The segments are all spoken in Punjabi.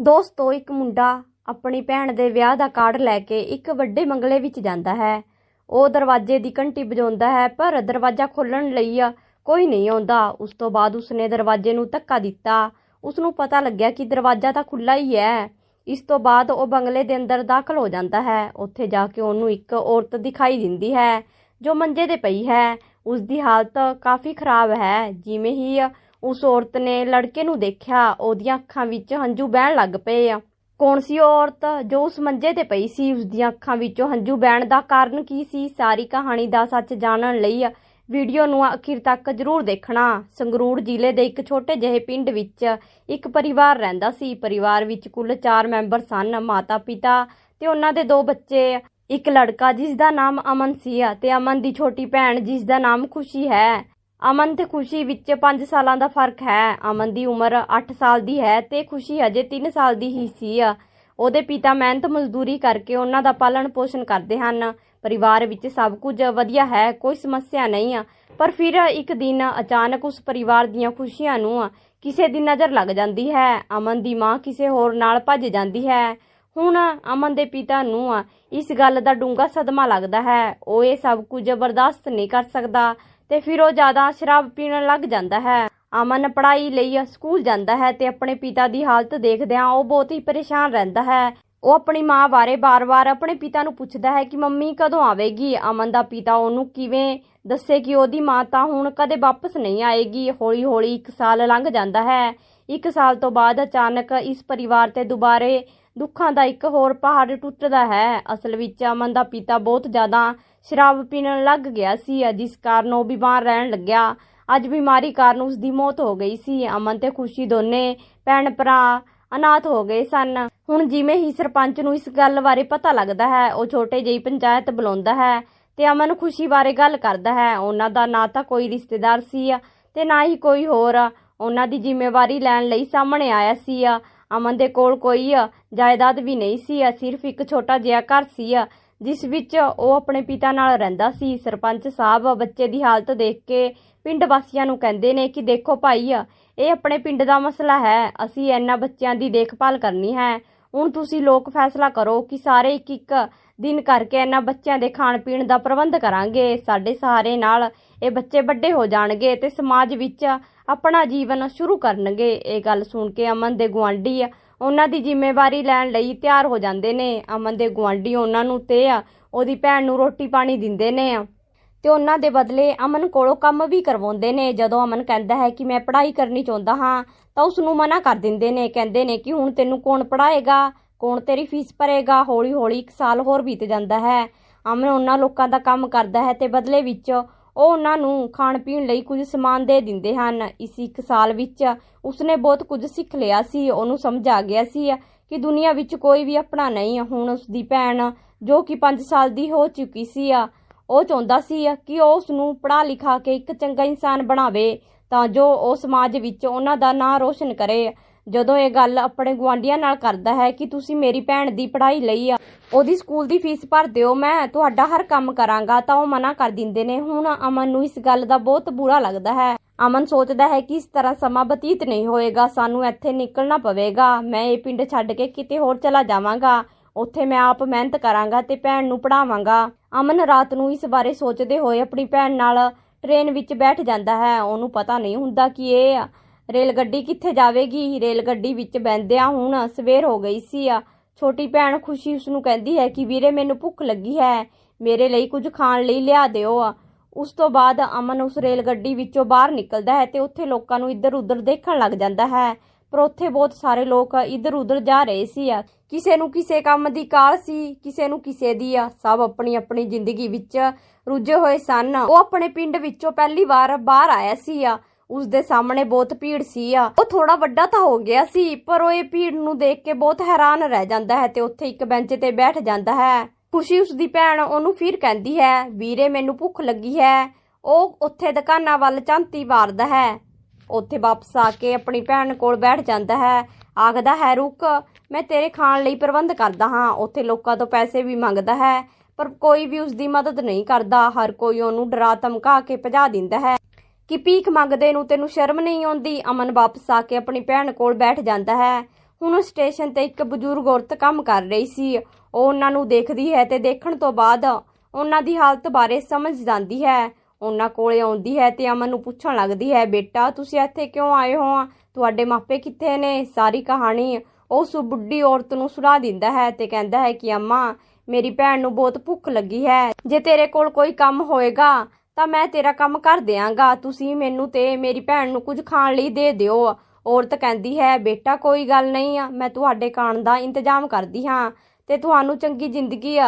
ਦੋਸਤੋ ਇੱਕ ਮੁੰਡਾ ਆਪਣੀ ਭੈਣ ਦੇ ਵਿਆਹ ਦਾ ਕਾਰਡ ਲੈ ਕੇ ਇੱਕ ਵੱਡੇ ਬੰਗਲੇ ਵਿੱਚ ਜਾਂਦਾ ਹੈ। ਉਹ ਦਰਵਾਜ਼ੇ ਦੀ ਘੰਟੀ ਵਜਾਉਂਦਾ ਹੈ, ਪਰ ਦਰਵਾਜ਼ਾ ਖੋਲ੍ਹਣ ਲਈ ਕੋਈ ਨਹੀਂ ਆਉਂਦਾ। ਉਸ ਤੋਂ ਬਾਅਦ ਉਸਨੇ ਦਰਵਾਜ਼ੇ ਨੂੰ ਧੱਕਾ ਦਿੱਤਾ। ਉਸ ਨੂੰ ਪਤਾ ਲੱਗਿਆ ਕਿ ਦਰਵਾਜ਼ਾ ਤਾਂ ਖੁੱਲਾ ਹੀ ਹੈ। ਇਸ ਤੋਂ ਬਾਅਦ ਉਹ ਬੰਗਲੇ ਦੇ ਅੰਦਰ ਦਾਖਲ ਹੋ ਜਾਂਦਾ ਹੈ। ਉੱਥੇ ਜਾ ਕੇ ਉਹਨੂੰ ਇੱਕ ਔਰਤ ਦਿਖਾਈ ਦਿੰਦੀ ਹੈ, ਜੋ ਮੰਜੇ ਤੇ ਪਈ ਹੈ। ਉਸ ਦੀ ਹਾਲਤ ਕਾਫੀ ਖਰਾਬ ਹੈ, ਜਿਵੇਂ ਹੀ ਉਸ ਔਰਤ ਨੇ ਲੜਕੇ ਨੂੰ ਦੇਖਿਆ, ਉਹਦੀਆਂ ਅੱਖਾਂ ਵਿੱਚ ਹੰਝੂ ਬਹਿਣ ਲੱਗ ਪਏ ਆ। ਕੌਣ ਸੀ ਔਰਤ? ਜੋ ਉਸ ਮੰਜੇ ਤੇ ਪਈ ਸੀ ਉਸ ਦੀਆਂ ਅੱਖਾਂ ਵਿੱਚੋਂ ਹੰਝੂ ਬਹਿਣ ਦਾ ਕਾਰਨ ਕੀ ਸੀ, ਸਾਰੀ ਕਹਾਣੀ ਦਾ ਸੱਚ ਜਾਣਨ ਲਈ ਵੀਡੀਓ ਨੂੰ ਅਖੀਰ ਤੱਕ ਜ਼ਰੂਰ ਦੇਖਣਾ। ਸੰਗਰੂਰ ਜ਼ਿਲ੍ਹੇ ਦੇ ਇੱਕ ਛੋਟੇ ਜਿਹੇ ਪਿੰਡ ਵਿੱਚ ਇੱਕ ਪਰਿਵਾਰ ਰਹਿੰਦਾ ਸੀ। ਪਰਿਵਾਰ ਵਿੱਚ ਕੁੱਲ 4 ਮੈਂਬਰ ਸਨ, ਮਾਤਾ, ਪਿਤਾ ਤੇ ਉਹਨਾਂ ਦੇ ਦੋ ਬੱਚੇ। ਇੱਕ ਲੜਕਾ ਜਿਸ ਦਾ ਨਾਮ ਅਮਨ ਸੀ ਤੇ ਅਮਨ ਦੀ ਛੋਟੀ ਭੈਣ ਜਿਸ ਦਾ ਨਾਮ ਖੁਸ਼ੀ ਹੈ। ਅਮਨ ਤੇ ਖੁਸ਼ੀ ਵਿੱਚ 5 ਸਾਲਾਂ ਦਾ ਫ਼ਰਕ ਹੈ। ਅਮਨ ਦੀ ਉਮਰ 8 ਸਾਲ ਦੀ ਹੈ ਤੇ ਖੁਸ਼ੀ ਅਜੇ 3 ਸਾਲ ਦੀ ਹੀ ਸੀ। ਉਹਦੇ ਪਿਤਾ ਮਿਹਨਤ ਮਜ਼ਦੂਰੀ ਕਰਕੇ ਉਹਨਾਂ ਦਾ ਪਾਲਣ ਪੋਸ਼ਣ ਕਰਦੇ ਹਨ। ਪਰਿਵਾਰ ਵਿੱਚ ਸਭ ਕੁਝ ਵਧੀਆ ਹੈ, ਕੋਈ ਸਮੱਸਿਆ ਨਹੀਂ। ਆ ਪਰ ਫਿਰ ਇੱਕ ਦਿਨ ਅਚਾਨਕ ਉਸ ਪਰਿਵਾਰ ਦੀਆਂ ਖੁਸ਼ੀਆਂ ਨੂੰ ਕਿਸੇ ਦੀ ਨਜ਼ਰ ਲੱਗ ਜਾਂਦੀ ਹੈ। ਅਮਨ ਦੀ ਮਾਂ ਕਿਸੇ ਹੋਰ ਨਾਲ ਭੱਜ ਜਾਂਦੀ ਹੈ। ਹੁਣ ਅਮਨ ਦੇ ਪਿਤਾ ਨੂੰ ਇਸ ਗੱਲ ਦਾ ਡੂੰਘਾ ਸਦਮਾ ਲੱਗਦਾ ਹੈ। ਉਹ ਇਹ ਸਭ ਕੁਝ ਬਰਦਾਸ਼ਤ ਨਹੀਂ ਕਰ ਸਕਦਾ। ਤੇ ਫਿਰ ਉਹ ਜ਼ਿਆਦਾ ਸ਼ਰਾਬ ਪੀਣ ਲੱਗ ਜਾਂਦਾ ਹੈ। ਅਮਨ ਪੜ੍ਹਾਈ ਲਈ ਸਕੂਲ ਜਾਂਦਾ ਹੈ ਤੇ ਆਪਣੇ ਪਿਤਾ ਦੀ ਹਾਲਤ ਦੇਖਦਿਆਂ ਉਹ ਬਹੁਤ ਹੀ ਪਰੇਸ਼ਾਨ ਰਹਿੰਦਾ ਹੈ। ਉਹ ਆਪਣੀ ਮਾਂ ਬਾਰੇ ਬਾਰ-ਬਾਰ ਆਪਣੇ ਪਿਤਾ ਨੂੰ ਪੁੱਛਦਾ ਹੈ ਕਿ ਮੰਮੀ ਕਦੋਂ ਆਵੇਗੀ? ਅਮਨ ਦਾ ਪਿਤਾ ਉਹਨੂੰ ਕਿਵੇਂ ਦੱਸੇ ਕਿ ਉਹਦੀ ਮਾਂ ਤਾਂ ਹੁਣ ਕਦੇ ਵਾਪਸ ਨਹੀਂ ਆਏਗੀ? ਹੌਲੀ-ਹੌਲੀ ਇੱਕ ਸਾਲ ਲੰਘ ਜਾਂਦਾ ਹੈ। ਇੱਕ ਸਾਲ ਤੋਂ ਬਾਅਦ ਅਚਾਨਕ ਇਸ ਪਰਿਵਾਰ ਤੇ ਦੁਬਾਰੇ ਦੁੱਖਾਂ ਦਾ ਇੱਕ ਹੋਰ ਪਹਾੜ ਟੁੱਟਦਾ ਹੈ। ਅਸਲ ਵਿੱਚ ਅਮਨ ਦਾ ਪਿਤਾ ਬਹੁਤ ਜ਼ਿਆਦਾ ਸ਼ਰਾਬ ਪੀਣ ਲੱਗ ਗਿਆ ਸੀ, ਜਿਸ ਕਾਰਨ ਉਹ ਬਿਮਾਰ ਰਹਿਣ ਲੱਗਿਆ। ਅੱਜ ਬਿਮਾਰੀ ਕਾਰਨ ਉਸ ਦੀ ਮੌਤ ਹੋ ਗਈ ਸੀ। ਅਮਨ ਤੇ ਖੁਸ਼ੀ ਦੋਨੇ ਭੈਣ ਭਰਾ ਅਨਾਥ ਹੋ ਗਏ ਸਨ। ਹੁਣ ਜਿਵੇਂ ਹੀ ਸਰਪੰਚ ਨੂੰ ਇਸ ਗੱਲ ਬਾਰੇ ਪਤਾ ਲੱਗਦਾ ਹੈ, ਉਹ ਛੋਟੇ ਜਿਹੀ ਪੰਚਾਇਤ ਬੁਲਾਉਂਦਾ ਹੈ ਤੇ ਅਮਨ ਖੁਸ਼ੀ ਬਾਰੇ ਗੱਲ ਕਰਦਾ ਹੈ। ਉਹਨਾਂ ਦਾ ਨਾ ਤਾਂ ਕੋਈ ਰਿਸ਼ਤੇਦਾਰ ਸੀ ਤੇ ਨਾ ਹੀ ਕੋਈ ਹੋਰ। ਉਹਨਾਂ ਦੀ ਜ਼ਿੰਮੇਵਾਰੀ ਲੈਣ ਲਈ ਸਾਹਮਣੇ ਆਇਆ ਸੀ। ਅਮਨ ਦੇ ਕੋਲ ਕੋਈ ਜਾਇਦਾਦ ਵੀ ਨਹੀਂ ਸੀ ਸਿਰਫ ਇੱਕ ਛੋਟਾ ਜਿਹਾ ਘਰ ਸੀ ਜਿਸ ਵਿੱਚ ਉਹ ਆਪਣੇ ਪਿਤਾ ਨਾਲ ਰਹਿੰਦਾ ਸੀ। ਸਰਪੰਚ ਸਾਹਿਬ ਬੱਚੇ ਦੀ ਹਾਲਤ ਦੇਖ ਕੇ ਪਿੰਡ ਵਾਸੀਆਂ ਨੂੰ ਕਹਿੰਦੇ ਨੇ ਕਿ ਦੇਖੋ ਭਾਈ ਇਹ ਆਪਣੇ ਪਿੰਡ ਦਾ ਮਸਲਾ ਹੈ, ਅਸੀਂ ਇਹਨਾਂ ਬੱਚਿਆਂ ਦੀ ਦੇਖਭਾਲ ਕਰਨੀ ਹੈ। ਹੁਣ ਤੁਸੀਂ ਲੋਕ ਫੈਸਲਾ ਕਰੋ ਕਿ ਸਾਰੇ ਇੱਕ ਇੱਕ ਦਿਨ ਕਰਕੇ ਇਹਨਾਂ ਬੱਚਿਆਂ ਦੇ ਖਾਣ ਪੀਣ ਦਾ ਪ੍ਰਬੰਧ ਕਰਾਂਗੇ। ਸਾਡੇ ਸਹਾਰੇ ਨਾਲ ਇਹ ਬੱਚੇ ਵੱਡੇ ਹੋ ਜਾਣਗੇ ਤੇ ਸਮਾਜ ਵਿੱਚ ਆਪਣਾ ਜੀਵਨ ਸ਼ੁਰੂ ਕਰਨਗੇ। ਇਹ ਗੱਲ ਸੁਣ ਕੇ ਅਮਨ ਦੇ ਗੁਆਂਢੀ ਉਹਨਾਂ ਦੀ ਜ਼ਿੰਮੇਵਾਰੀ ਲੈਣ ਲਈ ਤਿਆਰ ਹੋ ਜਾਂਦੇ ਨੇ। ਅਮਨ ਦੇ ਗੁਆਂਢੀ ਉਹਨਾਂ ਨੂੰ ਤੇ ਉਹਦੀ ਭੈਣ ਨੂੰ ਰੋਟੀ ਪਾਣੀ ਦਿੰਦੇ ਨੇ। ਤੇ ਉਹਨਾਂ ਦੇ ਬਦਲੇ ਅਮਨ ਕੋਲੋਂ ਕੰਮ ਵੀ ਕਰਵਾਉਂਦੇ ਨੇ। ਜਦੋਂ ਅਮਨ ਕਹਿੰਦਾ ਹੈ ਕਿ ਮੈਂ ਪੜ੍ਹਾਈ ਕਰਨੀ ਚਾਹੁੰਦਾ ਹਾਂ, ਤਾਂ ਉਸ ਨੂੰ ਮਨਾ ਕਰ ਦਿੰਦੇ ਨੇ। ਕਹਿੰਦੇ ਨੇ ਕਿ ਹੁਣ ਤੈਨੂੰ ਕੌਣ ਪੜਾਏਗਾ ਕੌਣ ਤੇਰੀ ਫੀਸ ਭਰੇਗਾ? ਹੌਲੀ ਹੌਲੀ ਇੱਕ ਸਾਲ ਹੋਰ ਬੀਤ ਜਾਂਦਾ ਹੈ। ਅਮਨ ਉਹਨਾਂ ਲੋਕਾਂ ਦਾ ਕੰਮ ਕਰਦਾ ਹੈ ਤੇ ਬਦਲੇ ਵਿੱਚ ਉਹ ਉਹਨਾਂ ਨੂੰ ਖਾਣ ਪੀਣ ਲਈ ਕੁਝ ਸਮਾਨ ਦੇ ਦਿੰਦੇ ਹਨ। ਇਸ ਇੱਕ ਸਾਲ ਵਿੱਚ ਉਸਨੇ ਬਹੁਤ ਕੁਝ ਸਿੱਖ ਲਿਆ ਸੀ। ਉਹਨੂੰ ਸਮਝ ਆ ਗਿਆ ਸੀ ਕਿ ਦੁਨੀਆ ਵਿੱਚ ਕੋਈ ਵੀ ਆਪਣਾ ਨਹੀਂ। ਹੁਣ ਉਸਦੀ ਭੈਣ, ਜੋ ਕਿ 5 ਸਾਲ ਦੀ ਹੋ ਚੁੱਕੀ ਸੀ, ਉਹ ਚਾਹੁੰਦਾ ਸੀ ਕਿ ਉਹ ਉਸ ਨੂੰ ਪੜ੍ਹਾ ਲਿਖਾ ਕੇ ਇੱਕ ਚੰਗਾ ਇਨਸਾਨ ਬਣਾਵੇ, ਤਾਂ ਜੋ ਉਹ ਸਮਾਜ ਵਿੱਚ ਉਹਨਾਂ ਦਾ ਨਾਂ ਰੋਸ਼ਨ ਕਰੇ। ਜਦੋਂ ਇਹ ਗੱਲ ਆਪਣੇ ਗਵਾਂਡੀਆਂ ਨਾਲ ਕਰਦਾ ਹੈ ਕਿ ਤੁਸੀਂ ਮੇਰੀ ਭੈਣ ਦੀ ਪੜ੍ਹਾਈ ਲਈ ਆ, ਉਹਦੀ ਸਕੂਲ ਦੀ ਫੀਸ ਭਰ ਦਿਓ, ਮੈਂ ਤੁਹਾਡਾ ਹਰ ਕੰਮ ਕਰਾਂਗਾ, ਤਾਂ ਉਹ ਮਨਾ ਕਰ ਦਿੰਦੇ ਨੇ। ਹੁਣ ਅਮਨ ਨੂੰ ਇਸ ਗੱਲ ਦਾ ਬਹੁਤ ਬੁਰਾ ਲੱਗਦਾ ਹੈ। ਅਮਨ ਸੋਚਦਾ ਹੈ ਕਿ ਇਸ ਤਰ੍ਹਾਂ ਸਮਾਂ ਬਤੀਤ ਨਹੀਂ ਹੋਏਗਾ, ਸਾਨੂੰ ਇੱਥੇ ਨਿਕਲਣਾ ਪਵੇਗਾ। ਮੈਂ ਇਹ ਪਿੰਡ ਛੱਡ ਕੇ ਕਿਤੇ ਹੋਰ ਚਲਾ ਜਾਵਾਂਗਾ। ਉੱਥੇ ਮੈਂ ਆਪ ਮਿਹਨਤ ਕਰਾਂਗਾ ਤੇ ਭੈਣ ਨੂੰ ਪੜਾਵਾਂਗਾ ਅਮਨ ਰਾਤ ਨੂੰ ਇਸ ਬਾਰੇ ਸੋਚਦੇ ਹੋਏ ਆਪਣੀ ਭੈਣ ਨਾਲ ਟ੍ਰੇਨ ਵਿੱਚ ਬੈਠ ਜਾਂਦਾ ਹੈ। ਉਹਨੂੰ ਪਤਾ ਨਹੀਂ ਹੁੰਦਾ ਕਿ ਇਹ ਰੇਲ ਗੱਡੀ ਕਿੱਥੇ ਜਾਵੇਗੀ? ਰੇਲ ਗੱਡੀ ਵਿੱਚ ਬੈੰਦਿਆਂ ਹੁਣ ਸਵੇਰ ਹੋ ਗਈ ਸੀ। ਆ, ਛੋਟੀ ਭੈਣ ਖੁਸ਼ੀ ਉਸ ਨੂੰ ਕਹਿੰਦੀ ਹੈ ਕਿ ਵੀਰੇ ਮੈਨੂੰ ਭੁੱਖ ਲੱਗੀ ਹੈ, ਮੇਰੇ ਲਈ ਕੁਝ ਖਾਣ ਲਈ ਲਿਆ ਦਿਓ। ਉਸ ਤੋਂ ਬਾਅਦ ਅਮਨ ਉਸ ਰੇਲ ਗੱਡੀ ਵਿੱਚੋਂ ਬਾਹਰ ਨਿਕਲਦਾ ਹੈ ਤੇ ਉੱਥੇ ਲੋਕਾਂ ਨੂੰ ਇੱਧਰ ਉੱਧਰ ਦੇਖਣ ਲੱਗ ਜਾਂਦਾ ਹੈ। ਪਰ ਉੱਥੇ ਬਹੁਤ ਸਾਰੇ ਲੋਕ ਇੱਧਰ ਉੱਧਰ ਜਾ ਰਹੇ ਸੀ। ਆ, ਕਿਸੇ ਨੂੰ ਕਿਸੇ ਕੰਮ ਦੀ ਕਾਲ ਸੀ, ਕਿਸੇ ਨੂੰ ਕਿਸੇ ਦੀ, ਆ, ਸਭ ਆਪਣੀ ਆਪਣੀ ਜ਼ਿੰਦਗੀ ਵਿੱਚ ਰੁੱਝੇ ਹੋਏ ਸਨ। ਉਹ ਆਪਣੇ ਪਿੰਡ ਵਿੱਚੋਂ ਪਹਿਲੀ ਵਾਰ ਬਾਹਰ ਆਇਆ ਸੀ। ਆ ਉਸ ਦੇ ਸਾਹਮਣੇ ਬਹੁਤ ਭੀੜ ਸੀ ਆ। ਉਹ ਥੋੜਾ ਵੱਡਾ ਤਾਂ ਹੋ ਗਿਆ ਸੀ, ਪਰ ਉਹ ਇਹ ਭੀੜ ਨੂੰ ਦੇਖ ਕੇ ਬਹੁਤ ਹੈਰਾਨ ਰਹਿ ਜਾਂਦਾ ਹੈ ਤੇ ਉੱਥੇ ਇੱਕ ਬੈਂਚ ਤੇ ਬੈਠ ਜਾਂਦਾ ਹੈ। ਖੁਸ਼ੀ ਉਸ ਦੀ ਭੈਣ ਉਹਨੂੰ ਫਿਰ ਕਹਿੰਦੀ ਹੈ, ਵੀਰੇ, ਮੈਨੂੰ ਭੁੱਖ ਲੱਗੀ ਹੈ। ਉਹ ਉੱਥੇ ਦੁਕਾਨਾਂ ਵੱਲ ਝਾਂਤੀ ਮਾਰਦਾ ਹੈ। ਉੱਥੇ ਵਾਪਸ ਆ ਕੇ ਆਪਣੀ ਭੈਣ ਕੋਲ ਬੈਠ ਜਾਂਦਾ ਹੈ। ਆਖਦਾ ਹੈ, ਰੁਕ, ਮੈਂ ਤੇਰੇ ਖਾਣ ਲਈ ਪ੍ਰਬੰਧ ਕਰਦਾ ਹਾਂ। ਉੱਥੇ ਲੋਕਾਂ ਤੋਂ ਪੈਸੇ ਵੀ ਮੰਗਦਾ ਹੈ, ਪਰ ਕੋਈ ਵੀ ਉਸ ਦੀ ਮਦਦ ਨਹੀਂ ਕਰਦਾ। ਹਰ ਕੋਈ ਉਹਨੂੰ ਡਰਾ ਧਮਕਾ ਕੇ ਭਜਾ ਦਿੰਦਾ ਹੈ। ਕਿ ਭੀਖ ਮੰਗਦੇ ਨੂੰ ਤੈਨੂੰ ਸ਼ਰਮ ਨਹੀਂ ਆਉਂਦੀ? ਅਮਨ ਵਾਪਸ ਆ ਕੇ ਆਪਣੀ ਭੈਣ ਕੋਲ ਬੈਠ ਜਾਂਦਾ ਹੈ। ਹੁਣ ਸਟੇਸ਼ਨ ਤੇ ਇੱਕ ਬਜ਼ੁਰਗ ਔਰਤ ਕੰਮ ਕਰ ਰਹੀ ਸੀ। ਉਹ ਉਹਨਾਂ ਨੂੰ ਦੇਖਦੀ ਹੈ ਤੇ ਦੇਖਣ ਤੋਂ ਬਾਅਦ ਉਹਨਾਂ ਦੀ ਹਾਲਤ ਬਾਰੇ ਸਮਝ ਜਾਂਦੀ ਹੈ। ਉਹਨਾਂ ਕੋਲੇ ਆਉਂਦੀ ਹੈ ਤੇ ਅਮਨ ਨੂੰ ਪੁੱਛਣ ਲੱਗਦੀ ਹੈ, ਬੇਟਾ, ਤੁਸੀਂ ਇੱਥੇ ਕਿਉਂ ਆਏ ਹੋ? ਤੁਹਾਡੇ ਮਾਪੇ ਕਿੱਥੇ ਨੇ? ਸਾਰੀ ਕਹਾਣੀ ਉਸ ਬੁੱਢੀ ਔਰਤ ਨੂੰ ਸੁਣਾ ਦਿੰਦਾ ਹੈ ਤੇ ਕਹਿੰਦਾ ਹੈ ਕਿ, ਅੰਮਾ, ਮੇਰੀ ਭੈਣ ਨੂੰ ਬਹੁਤ ਭੁੱਖ ਲੱਗੀ ਹੈ। ਜੇ ਤੇਰੇ ਕੋਲ ਕੋਈ ਕੰਮ ਹੋਏਗਾ ਤਾਂ ਮੈਂ ਤੇਰਾ ਕੰਮ ਕਰ ਦਿਆਂਗਾ। ਤੁਸੀਂ ਮੈਨੂੰ ਤੇ ਮੇਰੀ ਭੈਣ ਨੂੰ ਕੁਝ ਖਾਣ ਲਈ ਦੇ ਦਿਓ। ਔਰਤ ਕਹਿੰਦੀ ਹੈ, ਬੇਟਾ, ਕੋਈ ਗੱਲ ਨਹੀਂ ਆ, ਮੈਂ ਤੁਹਾਡੇ ਖਾਣ ਦਾ ਇੰਤਜ਼ਾਮ ਕਰਦੀ ਹਾਂ ਤੇ ਤੁਹਾਨੂੰ ਚੰਗੀ ਜ਼ਿੰਦਗੀ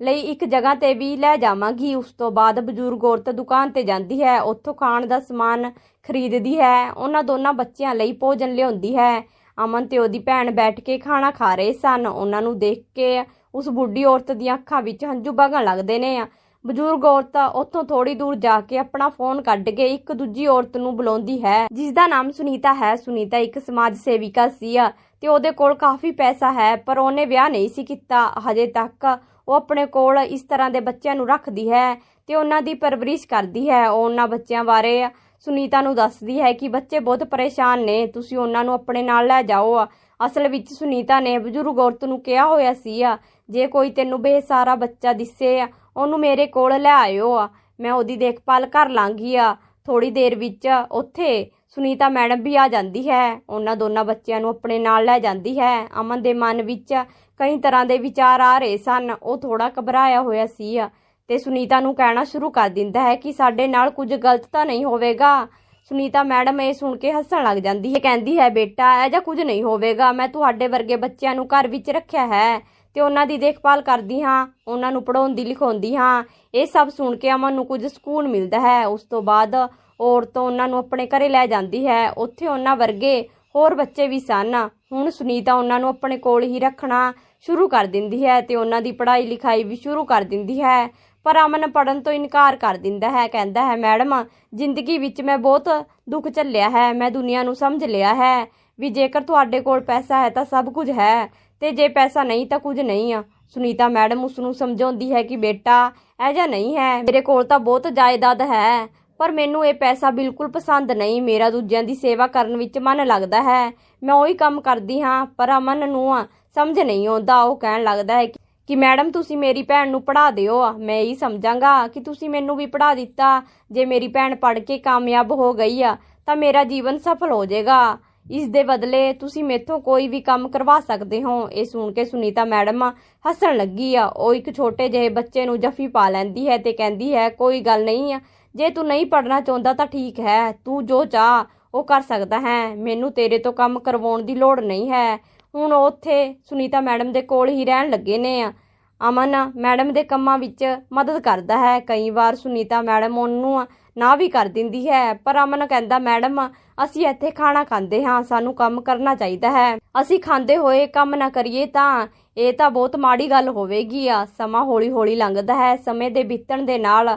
ਲਈ ਇੱਕ ਜਗ੍ਹਾ ਤੇ ਵੀ ਲੈ ਜਾਵਾਂਗੀ। ਉਸ ਤੋਂ ਬਾਅਦ ਬਜ਼ੁਰਗ ਔਰਤ ਦੁਕਾਨ ਤੇ ਜਾਂਦੀ ਹੈ, ਉੱਥੋਂ ਖਾਣ ਦਾ ਸਮਾਨ ਖਰੀਦਦੀ ਹੈ। ਉਹਨਾਂ ਦੋਨਾਂ ਬੱਚਿਆਂ ਲਈ ਭੋਜਨ ਲਿਆਉਂਦੀ ਹੈ। ਅਮਨ ਤੇ ਉਹਦੀ ਭੈਣ ਬੈਠ ਕੇ ਖਾਣਾ ਖਾ ਰਹੇ ਸਨ। ਉਹਨਾਂ ਨੂੰ ਦੇਖ ਕੇ ਉਸ ਬੁੱਢੀ ਔਰਤ ਦੀਆਂ ਅੱਖਾਂ ਵਿੱਚ ਹੰਝੂ ਵਗਣ ਲੱਗਦੇ ਨੇ। ਬਜ਼ੁਰਗ ਔਰਤ ਉੱਥੋਂ ਥੋੜੀ ਦੂਰ ਜਾ ਕੇ ਆਪਣਾ ਫੋਨ ਕੱਢ ਕੇ ਇੱਕ ਦੂਜੀ ਔਰਤ ਨੂੰ ਬੁਲਾਉਂਦੀ ਹੈ। ਜਿਸ ਦਾ ਨਾਮ ਸੁਨੀਤਾ ਹੈ। ਸੁਨੀਤਾ ਇੱਕ ਸਮਾਜ ਸੇਵਿਕਾ ਸੀ ਤੇ ਉਹਦੇ ਕੋਲ ਕਾਫੀ ਪੈਸਾ ਹੈ, ਪਰ ਉਹਨੇ ਵਿਆਹ ਨਹੀਂ ਸੀ ਕੀਤਾ। ਹਜੇ ਤੱਕ ਉਹ ਆਪਣੇ ਕੋਲ ਇਸ ਤਰ੍ਹਾਂ ਦੇ ਬੱਚਿਆਂ ਨੂੰ ਰੱਖਦੀ ਹੈ ਤੇ ਉਹਨਾਂ ਦੀ ਪਰਵਰਿਸ਼ ਕਰਦੀ ਹੈ। ਉਹ ਉਹਨਾਂ ਬੱਚਿਆਂ ਬਾਰੇ ਸੁਨੀਤਾ ਨੂੰ ਦੱਸਦੀ ਹੈ ਕਿ ਬੱਚੇ ਬਹੁਤ ਪਰੇਸ਼ਾਨ ਨੇ, ਤੁਸੀਂ ਉਹਨਾਂ ਨੂੰ ਆਪਣੇ ਨਾਲ ਲੈ ਜਾਓ। ਅਸਲ ਵਿੱਚ ਸੁਨੀਤਾ ਨੇ ਬਜ਼ੁਰਗ ਔਰਤ ਨੂੰ ਕਿਹਾ ਹੋਇਆ ਸੀ ਆ, ਜੇ ਕੋਈ ਤੈਨੂੰ ਬੇਸਾਰਾ ਬੱਚਾ ਦਿਸੇ ਉਹਨੂੰ ਮੇਰੇ ਕੋਲ ਲੈ ਆਇਓ ਆ। ਮੈਂ ਉਹਦੀ ਦੇਖਭਾਲ ਕਰ ਲਾਂਗੀ ਆ। ਥੋੜੀ ਦੇਰ ਵਿੱਚ ਉੱਥੇ ਸੁਨੀਤਾ ਮੈਡਮ ਵੀ ਆ ਜਾਂਦੀ ਹੈ। ਉਹਨਾਂ ਦੋਨਾਂ ਬੱਚਿਆਂ ਨੂੰ ਆਪਣੇ ਨਾਲ ਲੈ ਜਾਂਦੀ ਹੈ। ਅਮਨ ਦੇ ਮਨ ਵਿੱਚ ਕਈ ਤਰ੍ਹਾਂ ਦੇ ਵਿਚਾਰ ਆ ਰਹੇ ਸਨ। ਉਹ ਥੋੜਾ ਘਬਰਾਇਆ ਹੋਇਆ ਸੀ ਆ। ਤੇ ਸੁਨੀਤਾ ਨੂੰ ਕਹਿਣਾ ਸ਼ੁਰੂ ਕਰ ਦਿੰਦਾ ਹੈ ਕਿ ਸਾਡੇ ਨਾਲ ਕੁਝ ਗਲਤ ਤਾਂ ਨਹੀਂ ਹੋਵੇਗਾ। ਸੁਨੀਤਾ ਮੈਡਮ ਇਹ ਸੁਣ ਕੇ ਹੱਸਣ ਲੱਗ ਜਾਂਦੀ ਹੈ। ਕਹਿੰਦੀ ਹੈ, ਬੇਟਾ, ਇਹ ਜਾਂ ਕੁਝ ਨਹੀਂ ਹੋਵੇਗਾ। ਮੈਂ ਤੁਹਾਡੇ ਵਰਗੇ ਬੱਚਿਆਂ ਨੂੰ ਘਰ ਵਿੱਚ ਰੱਖਿਆ ਹੈ। ਤੇ ਉਹਨਾਂ ਦੀ ਦੇਖਭਾਲ ਕਰਦੀ ਹਾਂ, ਉਹਨਾਂ ਨੂੰ ਪੜਾਉਂਦੀ ਲਿਖਾਉਂਦੀ ਹਾਂ। ਇਹ ਸਭ ਸੁਣ ਕੇ ਅਮਨ ਨੂੰ ਕੁਝ ਸਕੂਨ ਮਿਲਦਾ ਹੈ। ਉਸ ਤੋਂ ਬਾਅਦ ਔਰਤ ਉਹਨਾਂ ਨੂੰ ਆਪਣੇ ਘਰੇ ਲੈ ਜਾਂਦੀ ਹੈ। ਉੱਥੇ ਉਹਨਾਂ ਵਰਗੇ ਹੋਰ ਬੱਚੇ ਵੀ ਸਨ। ਹੁਣ ਸੁਨੀਤਾ ਉਹਨਾਂ ਨੂੰ ਆਪਣੇ ਕੋਲ ਹੀ ਰੱਖਣਾ ਸ਼ੁਰੂ ਕਰ ਦਿੰਦੀ ਹੈ ਤੇ ਉਹਨਾਂ ਦੀ ਪੜ੍ਹਾਈ ਲਿਖਾਈ ਵੀ ਸ਼ੁਰੂ ਕਰ ਦਿੰਦੀ ਹੈ। ਪਰ ਅਮਨ ਪੜਨ ਤੋਂ ਇਨਕਾਰ ਕਰ ਦਿੰਦਾ ਹੈ, ਕਹਿੰਦਾ ਹੈ, ਮੈਡਮ, ਜ਼ਿੰਦਗੀ ਵਿੱਚ ਮੈਂ ਬਹੁਤ ਦੁੱਖ ਝੱਲਿਆ ਹੈ। ਮੈਂ ਦੁਨੀਆ ਨੂੰ ਸਮਝ ਲਿਆ ਹੈ ਵੀ ਜੇਕਰ ਤੁਹਾਡੇ ਕੋਲ ਪੈਸਾ ਹੈ ਤਾਂ ਸਭ ਕੁਝ ਹੈ। ਤੇ ਜੇ ਪੈਸਾ ਨਹੀਂ ਤਾਂ ਕੁਝ ਨਹੀਂ ਆ। ਸੁਨੀਤਾ ਮੈਡਮ ਉਸ ਨੂੰ ਸਮਝਾਉਂਦੀ ਹੈ ਕਿ ਬੇਟਾ, ਇਹ ਜਿਹਾ ਨਹੀਂ ਹੈ। ਮੇਰੇ ਕੋਲ ਤਾਂ ਬਹੁਤ ਜਾਇਦਾਦ ਹੈ, ਪਰ ਮੈਨੂੰ ਇਹ ਪੈਸਾ ਬਿਲਕੁਲ ਪਸੰਦ ਨਹੀਂ। ਮੇਰਾ ਦੂਜਿਆਂ ਦੀ ਸੇਵਾ ਕਰਨ ਵਿੱਚ ਮਨ ਲੱਗਦਾ ਹੈ। ਮੈਂ ਉਹੀ ਕੰਮ ਕਰਦੀ ਹਾਂ, ਪਰ ਅਮਨ ਨੂੰ ਸਮਝ ਨਹੀਂ ਆਉਂਦਾ। ਉਹ ਕਹਿਣ ਲੱਗਦਾ ਹੈ ਕਿ ਕਿ ਮੈਡਮ, ਤੁਸੀਂ ਮੇਰੀ ਭੈਣ ਨੂੰ ਪੜ੍ਹਾ ਦਿਓ ਮੈਂ ਇਹ ਸਮਝਾਂਗਾ ਕਿ ਤੁਸੀਂ ਮੈਨੂੰ ਵੀ ਪੜ੍ਹਾ ਦਿੱਤਾ। ਜੇ ਮੇਰੀ ਭੈਣ ਪੜ੍ਹ ਕੇ ਕਾਮਯਾਬ ਹੋ ਗਈ ਆ, ਤਾਂ ਮੇਰਾ ਜੀਵਨ ਸਫਲ ਹੋ ਜਾਏਗਾ। ਇਸ ਦੇ ਬਦਲੇ ਤੁਸੀਂ ਮੇਥੋਂ ਕੋਈ ਵੀ ਕੰਮ ਕਰਵਾ ਸਕਦੇ ਹੋ। ਇਹ ਸੁਣ ਕੇ ਸੁਨੀਤਾ ਮੈਡਮ ਹੱਸਣ ਲੱਗੀ ਆ। ਉਹ ਇੱਕ ਛੋਟੇ ਜਿਹੇ ਬੱਚੇ ਨੂੰ ਜੱਫੀ ਪਾ ਲੈਂਦੀ ਹੈ ਤੇ ਕਹਿੰਦੀ ਹੈ, ਕੋਈ ਗੱਲ ਨਹੀਂ ਆ, ਜੇ ਤੂੰ ਨਹੀਂ ਪੜ੍ਹਨਾ ਚਾਹੁੰਦਾ ਤਾਂ ਠੀਕ ਹੈ, ਤੂੰ ਜੋ ਚਾਹ, ਉਹ ਕਰ ਸਕਦਾ ਹੈ। ਮੈਨੂੰ ਤੇਰੇ ਤੋਂ ਕੰਮ ਕਰਵਾਉਣ ਦੀ ਲੋੜ ਨਹੀਂ ਹੈ। ਹੁਣ ਉਹ ਉੱਥੇ ਸੁਨੀਤਾ ਮੈਡਮ ਦੇ ਕੋਲ ਹੀ ਰਹਿਣ ਲੱਗੇ ਨੇ ਆ। ਅਮਨ ਮੈਡਮ ਦੇ ਕੰਮਾਂ ਵਿੱਚ ਮਦਦ ਕਰਦਾ ਹੈ। ਕਈ ਵਾਰ ਸੁਨੀਤਾ ਮੈਡਮ ਉਹਨੂੰ ਨਾ ਵੀ ਕਰ ਦਿੰਦੀ ਹੈ। ਪਰ ਅਮਨ ਕਹਿੰਦਾ, ਮੈਡਮ, ਅਸੀਂ ਇੱਥੇ ਖਾਣਾ ਖਾਂਦੇ ਹਾਂ, ਸਾਨੂੰ ਕੰਮ ਕਰਨਾ ਚਾਹੀਦਾ ਹੈ। ਅਸੀਂ ਖਾਂਦੇ ਹੋਏ ਕੰਮ ਨਾ ਕਰੀਏ ਤਾਂ ਇਹ ਤਾਂ ਬਹੁਤ ਮਾੜੀ ਗੱਲ ਹੋਵੇਗੀ ਆ। ਸਮਾਂ ਹੌਲੀ ਹੌਲੀ ਲੰਘਦਾ ਹੈ। ਸਮੇਂ ਦੇ ਬੀਤਣ ਦੇ ਨਾਲ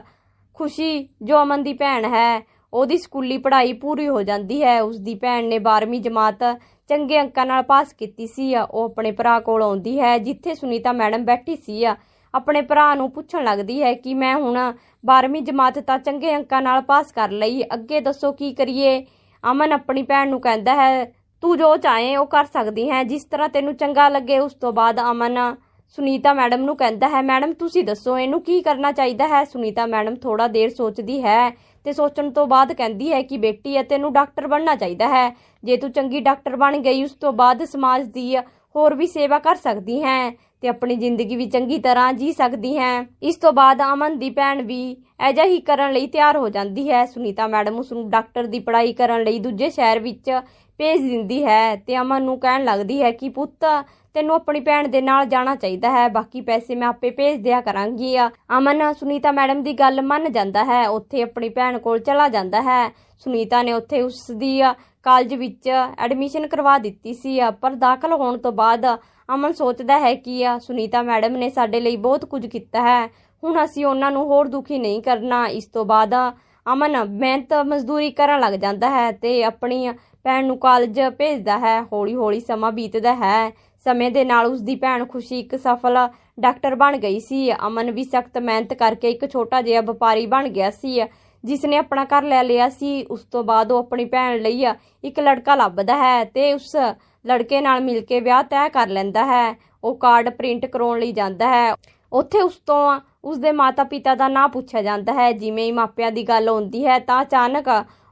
ਖੁਸ਼ੀ ਜੋ ਅਮਨ ਦੀ ਭੈਣ ਹੈ, ਉਹਦੀ ਸਕੂਲੀ ਪੜ੍ਹਾਈ ਪੂਰੀ ਹੋ ਜਾਂਦੀ ਹੈ। ਉਸ ਦੀ ਭੈਣ ਨੇ 12ਵੀਂ ਜਮਾਤ ਚੰਗੇ ਅੰਕਾਂ ਨਾਲ ਪਾਸ ਕੀਤੀ ਸੀ ਉਹ ਆਪਣੇ ਭਰਾ ਕੋਲ ਆਉਂਦੀ ਹੈ, ਜਿੱਥੇ ਸੁਨੀਤਾ ਮੈਡਮ ਬੈਠੀ ਸੀ ਆ। ਆਪਣੇ ਭਰਾ ਨੂੰ ਪੁੱਛਣ ਲੱਗਦੀ ਹੈ ਕਿ ਮੈਂ ਹੁਣ 12ਵੀਂ ਜਮਾਤ ਤਾਂ ਚੰਗੇ ਅੰਕਾਂ ਨਾਲ ਪਾਸ ਕਰ ਲਈ, ਅੱਗੇ ਦੱਸੋ ਕੀ ਕਰੀਏ? ਅਮਨ ਆਪਣੀ ਭੈਣ ਨੂੰ ਕਹਿੰਦਾ ਹੈ, ਤੂੰ ਜੋ ਚਾਹੇ ਉਹ ਕਰ ਸਕਦੀ ਹੈ, ਜਿਸ ਤਰ੍ਹਾਂ ਤੈਨੂੰ ਚੰਗਾ ਲੱਗੇ, ਉਸ ਤੋਂ ਬਾਅਦ ਅਮਨ ਸੁਨੀਤਾ ਮੈਡਮ ਨੂੰ ਕਹਿੰਦਾ ਹੈ, ਮੈਡਮ, ਤੁਸੀਂ ਦੱਸੋ, ਇਹਨੂੰ ਕੀ ਕਰਨਾ ਚਾਹੀਦਾ ਹੈ? ਸੁਨੀਤਾ ਮੈਡਮ ਥੋੜਾ ਦੇਰ ਸੋਚਦੀ ਹੈ ਤੇ ਸੋਚਣ ਤੋਂ ਬਾਅਦ ਕਹਿੰਦੀ ਹੈ ਕਿ ਬੇਟੀ ਹੈ ਤੈਨੂੰ ਡਾਕਟਰ ਬਣਨਾ ਚਾਹੀਦਾ ਹੈ। ਜੇ ਤੂੰ ਚੰਗੀ ਡਾਕਟਰ ਬਣ ਗਈ, ਉਸ ਤੋਂ ਬਾਅਦ ਸਮਾਜ ਦੀ ਹੋਰ ਵੀ ਸੇਵਾ ਕਰ ਸਕਦੀ ਹੈ। ਤੇ ਆਪਣੀ ਜ਼ਿੰਦਗੀ ਵੀ ਚੰਗੀ ਤਰ੍ਹਾਂ ਜੀ ਸਕਦੀ ਹੈ। ਇਸ ਤੋਂ ਬਾਅਦ ਅਮਨ ਦੀ ਭੈਣ ਵੀ ਐਜਾ ਹੀ ਕਰਨ ਲਈ ਤਿਆਰ ਹੋ ਜਾਂਦੀ ਹੈ। ਸੁਨੀਤਾ ਮੈਡਮ ਉਸ ਨੂੰ ਡਾਕਟਰ ਦੀ ਪੜ੍ਹਾਈ ਕਰਨ ਲਈ ਦੂਜੇ ਸ਼ਹਿਰ ਵਿੱਚ ਭੇਜ ਦਿੰਦੀ ਹੈ ਤੇ ਅਮਨ ਨੂੰ ਕਹਿਣ ਲੱਗਦੀ ਹੈ ਕਿ ਪੁੱਤ, ਤੈਨੂੰ ਆਪਣੀ ਭੈਣ ਦੇ ਨਾਲ ਜਾਣਾ ਚਾਹੀਦਾ ਹੈ, ਬਾਕੀ ਪੈਸੇ ਮੈਂ ਆਪੇ ਭੇਜ ਦਿਆ ਕਰਾਂਗੀ। ਆ ਅਮਨ ਸੁਨੀਤਾ ਮੈਡਮ ਦੀ ਗੱਲ ਮੰਨ ਜਾਂਦਾ ਹੈ, ਉੱਥੇ ਆਪਣੀ ਭੈਣ ਕੋਲ ਚਲਾ ਜਾਂਦਾ ਹੈ। ਸੁਨੀਤਾ ਨੇ ਉੱਥੇ ਉਸ ਦੀ ਕਾਲਜ ਵਿੱਚ ਐਡਮਿਸ਼ਨ ਕਰਵਾ ਦਿੱਤੀ ਸੀ, ਪਰ ਦਾਖਲ ਹੋਣ ਤੋਂ ਬਾਅਦ ਅਮਨ ਸੋਚਦਾ ਹੈ ਕਿ ਆ? ਸੁਨੀਤਾ ਮੈਡਮ ਨੇ ਸਾਡੇ ਲਈ ਬਹੁਤ ਕੁਝ ਕੀਤਾ ਹੈ। ਹੁਣ ਅਸੀਂ ਉਹਨਾਂ ਨੂੰ ਹੋਰ ਦੁਖੀ ਨਹੀਂ ਕਰਨਾ। ਇਸ ਤੋਂ ਬਾਅਦ ਅਮਨ ਮਿਹਨਤ ਮਜ਼ਦੂਰੀ ਕਰਨ ਲੱਗ ਜਾਂਦਾ ਹੈ ਤੇ ਆਪਣੀ ਭੈਣ ਨੂੰ ਕਾਲਜ ਭੇਜਦਾ ਹੈ। ਹੌਲੀ ਹੌਲੀ ਸਮਾਂ ਬੀਤਦਾ ਹੈ। ਸਮੇਂ ਦੇ ਨਾਲ ਉਸ ਦੀ ਭੈਣ ਖੁਸ਼ੀ ਇੱਕ ਸਫਲ ਡਾਕਟਰ ਬਣ ਗਈ ਸੀ। ਅਮਨ ਵੀ ਸਖਤ ਮਿਹਨਤ ਕਰਕੇ ਇੱਕ ਛੋਟਾ ਜਿਹਾ ਵਪਾਰੀ ਬਣ ਗਿਆ ਸੀ। ਜਿਸ ਨੇ ਆਪਣਾ ਘਰ ਲੈ ਲਿਆ ਸੀ, ਉਸ ਤੋਂ ਬਾਅਦ ਉਹ ਆਪਣੀ ਭੈਣ ਲਈ ਆ, ਇੱਕ ਲੜਕਾ ਲੱਭਦਾ ਹੈ ਤੇ ਉਸ ਲੜਕੇ ਨਾਲ ਮਿਲ ਕੇ ਵਿਆਹ ਤੈਅ ਕਰ ਲੈਂਦਾ ਹੈ। ਉਹ ਕਾਰਡ ਪ੍ਰਿੰਟ ਕਰਾਉਣ ਲਈ ਜਾਂਦਾ ਹੈ। ਉੱਥੇ ਉਸ ਤੋਂ ਉਸ ਦੇ ਮਾਤਾ-ਪਿਤਾ ਦਾ ਨਾਂ ਪੁੱਛਿਆ ਜਾਂਦਾ ਹੈ। ਜਿਵੇਂ ਹੀ ਮਾਪਿਆਂ ਦੀ ਗੱਲ ਆਉਂਦੀ ਹੈ, ਤਾਂ ਅਚਾਨਕ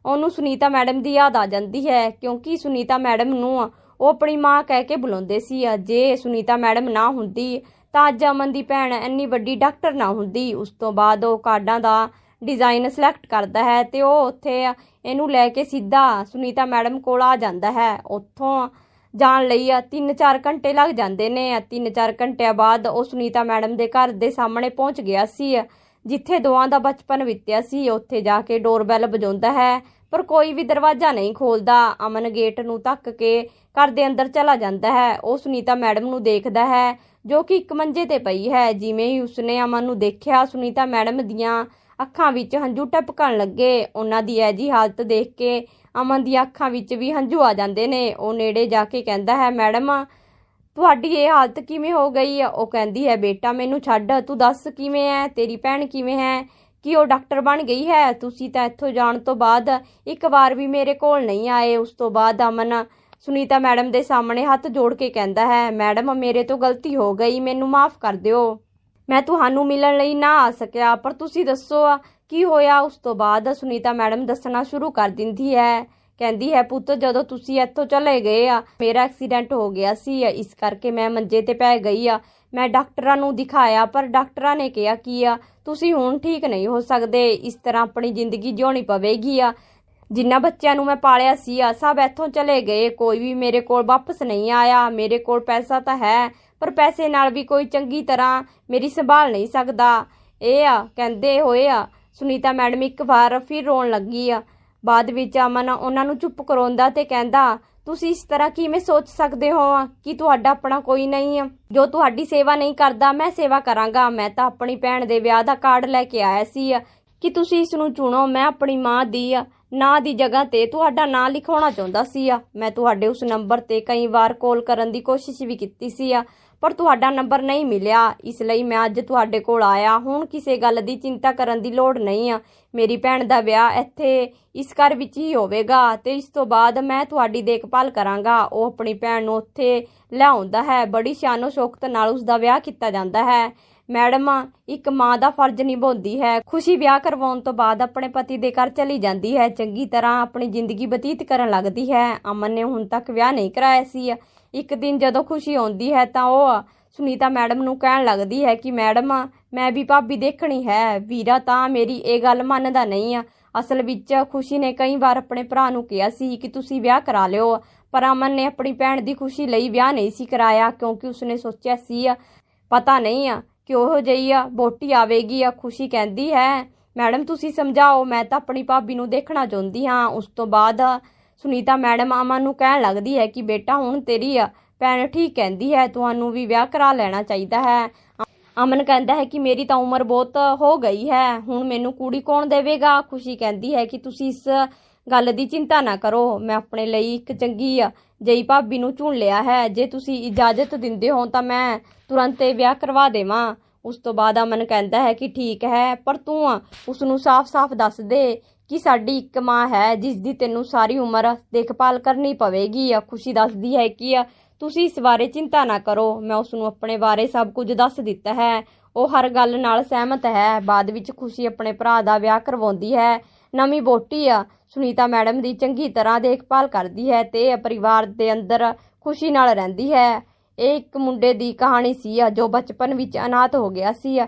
ਉਹਨੂੰ ਸੁਨੀਤਾ ਮੈਡਮ ਦੀ ਯਾਦ ਆ ਜਾਂਦੀ ਹੈ, ਕਿਉਂਕਿ ਸੁਨੀਤਾ ਮੈਡਮ ਨੂੰ ਉਹ ਆਪਣੀ ਮਾਂ ਕਹਿ ਕੇ ਬੁਲਾਉਂਦੇ ਸੀ। ਜੇ ਸੁਨੀਤਾ ਮੈਡਮ ਨਾ ਹੁੰਦੀ, ਤਾਂ ਅੱਜ ਅਮਨ ਦੀ ਭੈਣ ਇੰਨੀ ਵੱਡੀ ਡਾਕਟਰ ਨਾ ਹੁੰਦੀ। ਉਸ ਤੋਂ ਬਾਅਦ ਉਹ ਕਾਰਡਾਂ ਦਾ ਡਿਜ਼ਾਈਨ ਸਿਲੈਕਟ ਕਰਦਾ ਹੈ ਤੇ ਉਹ ਉੱਥੇ ਇਹਨੂੰ ਲੈ ਕੇ ਸਿੱਧਾ ਸੁਨੀਤਾ ਮੈਡਮ ਕੋਲ ਆ ਜਾਂਦਾ ਹੈ। ਉੱਥੋਂ ਜਾਣ ਲਈ ਆ 3-4 ਘੰਟੇ ਲੱਗ ਜਾਂਦੇ ਨੇ। 3-4 ਘੰਟਿਆਂ ਬਾਅਦ ਉਹ ਸੁਨੀਤਾ ਮੈਡਮ ਦੇ ਘਰ ਦੇ ਸਾਹਮਣੇ ਪਹੁੰਚ ਗਿਆ ਸੀ, ਜਿੱਥੇ ਦੋਵਾਂ ਦਾ ਬਚਪਨ ਬੀਤਿਆ ਸੀ। ਉੱਥੇ ਜਾ ਕੇ ਡੋਰਬੈਲ ਵਜਾਉਂਦਾ ਹੈ, ਪਰ ਕੋਈ ਵੀ ਦਰਵਾਜ਼ਾ ਨਹੀਂ ਖੋਲਦਾ। ਅਮਨ ਗੇਟ ਨੂੰ ਧੱਕ ਕੇ ਘਰ ਦੇ ਅੰਦਰ ਚਲਾ ਜਾਂਦਾ ਹੈ। ਉਹ ਸੁਨੀਤਾ ਮੈਡਮ ਨੂੰ ਦੇਖਦਾ ਹੈ, ਜੋ ਕਿ ਇੱਕ ਮੰਜੇ ਤੇ ਪਈ ਹੈ। ਜਿਵੇਂ ਹੀ ਉਸਨੇ ਅਮਨ ਨੂੰ ਦੇਖਿਆ, ਸੁਨੀਤਾ ਮੈਡਮ ਦੀਆਂ ਅੱਖਾਂ ਵਿੱਚ ਹੰਝੂ ਟਪਕਣ ਲੱਗੇ। ਉਹਨਾਂ ਦੀ ਐਜੀ ਹਾਲਤ ਦੇਖ ਕੇ ਅਮਨ ਦੀਆਂ ਅੱਖਾਂ ਵਿੱਚ ਵੀ ਹੰਝੂ ਆ ਜਾਂਦੇ ਨੇ। ਉਹ ਨੇੜੇ ਜਾ ਕੇ ਕਹਿੰਦਾ ਹੈ, ਮੈਡਮ, ਤੁਹਾਡੀ ਇਹ ਹਾਲਤ ਕਿਵੇਂ ਹੋ ਗਈ ਉਹ ਕਹਿੰਦੀ ਹੈ, ਬੇਟਾ, ਮੈਨੂੰ ਛੱਡ, ਤੂੰ ਦੱਸ ਕਿਵੇਂ ਹੈ ਤੇਰੀ ਭੈਣ ਕਿਵੇਂ ਹੈ? ਕਿ ਉਹ ਡਾਕਟਰ ਬਣ ਗਈ ਹੈ? ਤੁਸੀਂ ਤਾਂ ਇੱਥੋਂ ਜਾਣ ਤੋਂ ਬਾਅਦ ਇੱਕ ਵਾਰ ਵੀ ਮੇਰੇ ਕੋਲ ਨਹੀਂ ਆਏ। ਉਸ ਤੋਂ ਬਾਅਦ ਅਮਨ ਸੁਨੀਤਾ ਮੈਡਮ ਦੇ ਸਾਹਮਣੇ ਹੱਥ ਜੋੜ ਕੇ ਕਹਿੰਦਾ ਹੈ, ਮੈਡਮ, ਮੇਰੇ ਤੋਂ ਗਲਤੀ ਹੋ ਗਈ। ਮੈਨੂੰ ਮਾਫ ਕਰ ਦਿਓ। ਮੈਂ ਤੁਹਾਨੂੰ ਮਿਲਣ ਲਈ ਨਾ ਆ ਸਕਿਆ, ਪਰ ਤੁਸੀਂ ਦੱਸੋ ਕੀ ਹੋਇਆ? ਉਸ ਤੋਂ ਬਾਅਦ ਸੁਨੀਤਾ ਮੈਡਮ ਦੱਸਣਾ ਸ਼ੁਰੂ ਕਰ ਦਿੰਦੀ ਹੈ। ਕਹਿੰਦੀ ਹੈ, ਪੁੱਤ, ਜਦੋਂ ਤੁਸੀਂ ਇੱਥੋਂ ਚਲੇ ਗਏ ਆ, ਮੇਰਾ ਐਕਸੀਡੈਂਟ ਹੋ ਗਿਆ ਸੀ। ਇਸ ਕਰਕੇ ਮੈਂ ਮੰਜੇ ਤੇ ਪੈ ਗਈ ਆ। ਮੈਂ ਡਾਕਟਰਾਂ ਨੂੰ ਦਿਖਾਇਆ, ਪਰ ਡਾਕਟਰਾਂ ਨੇ ਕਿਹਾ, ਕੀ ਆ, ਤੁਸੀਂ ਹੁਣ ਠੀਕ ਨਹੀਂ ਹੋ ਸਕਦੇ। ਇਸ ਤਰ੍ਹਾਂ ਆਪਣੀ ਜ਼ਿੰਦਗੀ ਜਿਉਣੀ ਪਵੇਗੀ ਆ। ਜਿੰਨਾ ਬੱਚਿਆਂ ਨੂੰ ਮੈਂ ਪਾਲਿਆ ਸੀ ਆ ਸਭ ਇੱਥੋਂ ਚਲੇ ਗਏ। ਕੋਈ ਵੀ ਮੇਰੇ ਕੋਲ ਵਾਪਸ ਨਹੀਂ ਆਇਆ, ਮੇਰੇ ਕੋਲ ਪੈਸਾ ਤਾਂ ਹੈ, ਪਰ ਪੈਸੇ ਨਾਲ ਵੀ ਕੋਈ ਚੰਗੀ ਤਰ੍ਹਾਂ ਮੇਰੀ ਸੰਭਾਲ ਨਹੀਂ ਸਕਦਾ। ਇਹ ਆ, ਕਹਿੰਦੇ ਹੋਏ ਆ, ਸੁਨੀਤਾ ਮੈਡਮ ਇੱਕ ਵਾਰ ਫਿਰ ਰੋਣ ਲੱਗੀ ਆ। ਬਾਅਦ ਵਿੱਚ ਅਮਨ ਉਹਨਾਂ ਨੂੰ ਚੁੱਪ ਕਰਾਉਂਦਾ ਤੇ ਕਹਿੰਦਾ, ਤੁਸੀਂ ਇਸ ਤਰ੍ਹਾਂ ਕਿਵੇਂ ਸੋਚ ਸਕਦੇ ਹੋ? ਕਿ ਤੁਹਾਡਾ ਆਪਣਾ ਕੋਈ ਨਹੀਂ ਆ? ਜੋ ਤੁਹਾਡੀ ਸੇਵਾ ਨਹੀਂ ਕਰਦਾ, ਮੈਂ ਸੇਵਾ ਕਰਾਂਗਾ। ਮੈਂ ਤਾਂ ਆਪਣੀ ਭੈਣ ਦੇ ਵਿਆਹ ਦਾ ਕਾਰਡ ਲੈ ਕੇ ਆਇਆ ਸੀ। ਕਿ ਤੁਸੀਂ ਇਸ ਨੂੰ ਚੁਣੋ, ਮੈਂ ਆਪਣੀ ਮਾਂ ਦੀ ਨਾਂ ਦੀ ਜਗ੍ਹਾ ਤੇ ਤੁਹਾਡਾ ਨਾਂ ਲਿਖਾਉਣਾ ਚਾਹੁੰਦਾ ਸੀ ਆ। ਮੈਂ ਤੁਹਾਡੇ ਉਸ ਨੰਬਰ ਤੇ ਕਈ ਵਾਰ ਕਾਲ ਕਰਨ ਦੀ ਕੋਸ਼ਿਸ਼ ਵੀ ਕੀਤੀ ਸੀ ਆ, ਪਰ ਤੁਹਾਡਾ ਨੰਬਰ ਨਹੀਂ ਮਿਲਿਆ। ਇਸ ਲਈ ਮੈਂ ਅੱਜ ਤੁਹਾਡੇ ਕੋਲ ਆਇਆ। ਹੁਣ ਕਿਸੇ ਗੱਲ ਦੀ ਚਿੰਤਾ ਕਰਨ ਦੀ ਲੋੜ ਨਹੀਂ ਆ। ਮੇਰੀ ਭੈਣ ਦਾ ਵਿਆਹ ਇੱਥੇ ਇਸ ਘਰ ਵਿੱਚ ਹੀ ਹੋਵੇਗਾ ਤੇ ਇਸ ਤੋਂ ਬਾਅਦ ਮੈਂ ਤੁਹਾਡੀ ਦੇਖਭਾਲ ਕਰਾਂਗਾ। ਉਹ ਆਪਣੀ ਭੈਣ ਨੂੰ ਉੱਥੇ ਲਿਆਉਂਦਾ ਹੈ। ਬੜੀ ਸ਼ਾਨੋ ਸ਼ੌਕਤ ਨਾਲ ਉਸ ਦਾ ਵਿਆਹ ਕੀਤਾ ਜਾਂਦਾ ਹੈ। ਮੈਡਮ, ਇੱਕ ਮਾਂ ਦਾ ਫਰਜ਼ ਨਿਭਾਉਂਦੀ ਹੈ। ਖੁਸ਼ੀ ਵਿਆਹ ਕਰਵਾਉਣ ਤੋਂ ਬਾਅਦ ਆਪਣੇ ਪਤੀ ਦੇ ਘਰ ਚਲੀ ਜਾਂਦੀ ਹੈ। ਚੰਗੀ ਤਰ੍ਹਾਂ ਆਪਣੀ ਜ਼ਿੰਦਗੀ ਬਤੀਤ ਕਰਨ ਲੱਗਦੀ ਹੈ। ਅਮਨ ਨੇ ਹੁਣ ਤੱਕ ਵਿਆਹ ਨਹੀਂ ਕਰਾਇਆ ਸੀ। ਇੱਕ ਦਿਨ ਜਦੋਂ ਖੁਸ਼ੀ ਆਉਂਦੀ ਹੈ ਤਾਂ ਉਹ ਸੁਨੀਤਾ ਮੈਡਮ ਨੂੰ ਕਹਿਣ ਲੱਗਦੀ ਹੈ ਕਿ, ਮੈਡਮ, ਮੈਂ ਵੀ ਭਾਬੀ ਦੇਖਣੀ ਹੈ। ਵੀਰਾ ਤਾਂ ਮੇਰੀ ਇਹ ਗੱਲ ਮੰਨਦਾ ਨਹੀਂ। ਆ ਅਸਲ ਵਿੱਚ ਖੁਸ਼ੀ ਨੇ ਕਈ ਵਾਰ ਆਪਣੇ ਭਰਾ ਨੂੰ ਕਿਹਾ ਸੀ ਕਿ ਤੁਸੀਂ ਵਿਆਹ ਕਰਾ ਲਿਓ। ਪਰ ਅਮਨ ਨੇ ਆਪਣੀ ਭੈਣ ਦੀ ਖੁਸ਼ੀ ਲਈ ਵਿਆਹ ਨਹੀਂ ਸੀ ਕਰਾਇਆ ਕਿਉਂਕਿ ਉਸਨੇ ਸੋਚਿਆ ਸੀ, ਪਤਾ ਨਹੀਂ ਆ ਕਿ ਉਹ ਆ? ਬੋਟੀ ਆਵੇਗੀ ਆ, ਖੁਸ਼ੀ ਕਹਿੰਦੀ ਹੈ। ਮੈਡਮ, ਤੁਸੀਂ ਸਮਝਾਓ, ਮੈਂ ਤਾਂ ਆਪਣੀ ਭਾਬੀ ਨੂੰ ਦੇਖਣਾ ਚਾਹੁੰਦੀ ਹਾਂ। ਉਸ ਤੋਂ ਬਾਅਦ ਸੁਨੀਤਾ ਮੈਡਮ ਅਮਨ ਨੂੰ ਕਹਿਣ ਲੱਗਦੀ ਹੈ ਕਿ ਬੇਟਾ, ਹੁਣ ਤੇਰੀ ਆ ਭੈਣ ਠੀਕ ਕਹਿੰਦੀ ਹੈ, ਤੁਹਾਨੂੰ ਵੀ ਵਿਆਹ ਕਰਾ ਲੈਣਾ ਚਾਹੀਦਾ ਹੈ। ਅਮਨ ਕਹਿੰਦਾ ਹੈ ਕਿ ਮੇਰੀ ਤਾਂ ਉਮਰ ਬਹੁਤ ਹੋ ਗਈ ਹੈ। ਹੁਣ ਮੈਨੂੰ ਕੁੜੀ ਕੌਣ ਦੇਵੇਗਾ? ਖੁਸ਼ੀ ਕਹਿੰਦੀ ਹੈ ਕਿ ਤੁਸੀਂ ਇਸ ਗੱਲ ਦੀ ਚਿੰਤਾ ਨਾ ਕਰੋ। ਮੈਂ ਆਪਣੇ ਲਈ ਇੱਕ ਚੰਗੀ ਆ, ਜਈ ਭਾਬੀ ਨੂੰ ਚੁਣ ਲਿਆ ਹੈ। ਜੇ ਤੁਸੀਂ ਇਜਾਜ਼ਤ ਦਿੰਦੇ ਹੋ ਤਾਂ ਮੈਂ ਤੁਰੰਤ ਇਹ ਵਿਆਹ ਕਰਵਾ ਦੇਵਾਂ। ਉਸ ਤੋਂ ਬਾਅਦ ਅਮਨ ਕਹਿੰਦਾ ਹੈ ਕਿ ਠੀਕ ਹੈ, ਪਰ ਤੂੰ ਉਸ ਨੂੰ ਸਾਫ਼-ਸਾਫ਼ ਦੱਸ ਦੇ ਕਿ ਸਾਡੀ ਇੱਕ ਮਾਂ ਹੈ, ਜਿਸ ਦੀ ਤੈਨੂੰ ਸਾਰੀ ਉਮਰ ਦੇਖਭਾਲ ਕਰਨੀ ਪਵੇਗੀ ਆ। ਖੁਸ਼ੀ ਦੱਸਦੀ ਹੈ ਕਿ ਤੁਸੀਂ ਇਸ ਬਾਰੇ ਚਿੰਤਾ ਨਾ ਕਰੋ। ਮੈਂ ਉਸ ਨੂੰ ਆਪਣੇ ਬਾਰੇ ਸਭ ਕੁਝ ਦੱਸ ਦਿੱਤਾ ਹੈ। ਉਹ ਹਰ ਗੱਲ ਨਾਲ ਸਹਿਮਤ ਹੈ। ਬਾਅਦ ਵਿੱਚ ਖੁਸ਼ੀ ਆਪਣੇ ਭਰਾ ਦਾ ਵਿਆਹ ਕਰਵਾਉਂਦੀ ਹੈ। ਨਵੀਂ ਬੋਟੀ ਆ। ਸੁਨੀਤਾ ਮੈਡਮ ਦੀ ਚੰਗੀ ਤਰ੍ਹਾਂ ਦੇਖਭਾਲ ਕਰਦੀ ਹੈ ਤੇ ਪਰਿਵਾਰ ਦੇ ਅੰਦਰ ਖੁਸ਼ੀ ਨਾਲ ਰਹਿੰਦੀ ਹੈ। ਇਹ ਇੱਕ ਮੁੰਡੇ ਦੀ ਕਹਾਣੀ ਸੀ, ਜੋ ਬਚਪਨ ਵਿੱਚ ਅਨਾਥ ਹੋ ਗਿਆ ਸੀ।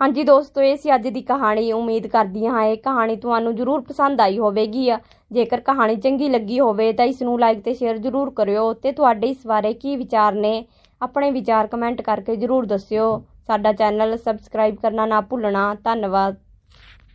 ਹਾਂਜੀ ਦੋਸਤੋ, ਇਹ ਸੀ ਅੱਜ ਦੀ ਕਹਾਣੀ। ਉਮੀਦ ਕਰਦੀ ਹਾਂ ਇਹ ਕਹਾਣੀ ਤੁਹਾਨੂੰ ਜ਼ਰੂਰ ਪਸੰਦ ਆਈ ਹੋਵੇਗੀ। ਜੇਕਰ ਕਹਾਣੀ ਚੰਗੀ ਲੱਗੀ ਹੋਵੇ ਤਾਂ ਇਸ ਨੂੰ ਲਾਈਕ ਤੇ ਸ਼ੇਅਰ ਜ਼ਰੂਰ ਕਰਿਓ ਤੇ ਤੁਹਾਡੇ ਇਸ ਬਾਰੇ ਕੀ ਵਿਚਾਰ ਨੇ, ਆਪਣੇ ਵਿਚਾਰ ਕਮੈਂਟ ਕਰਕੇ ਜ਼ਰੂਰ ਦੱਸਿਓ। ਸਾਡਾ ਚੈਨਲ ਸਬਸਕ੍ਰਾਈਬ ਕਰਨਾ ਨਾ ਭੁੱਲਣਾ। ਧੰਨਵਾਦ।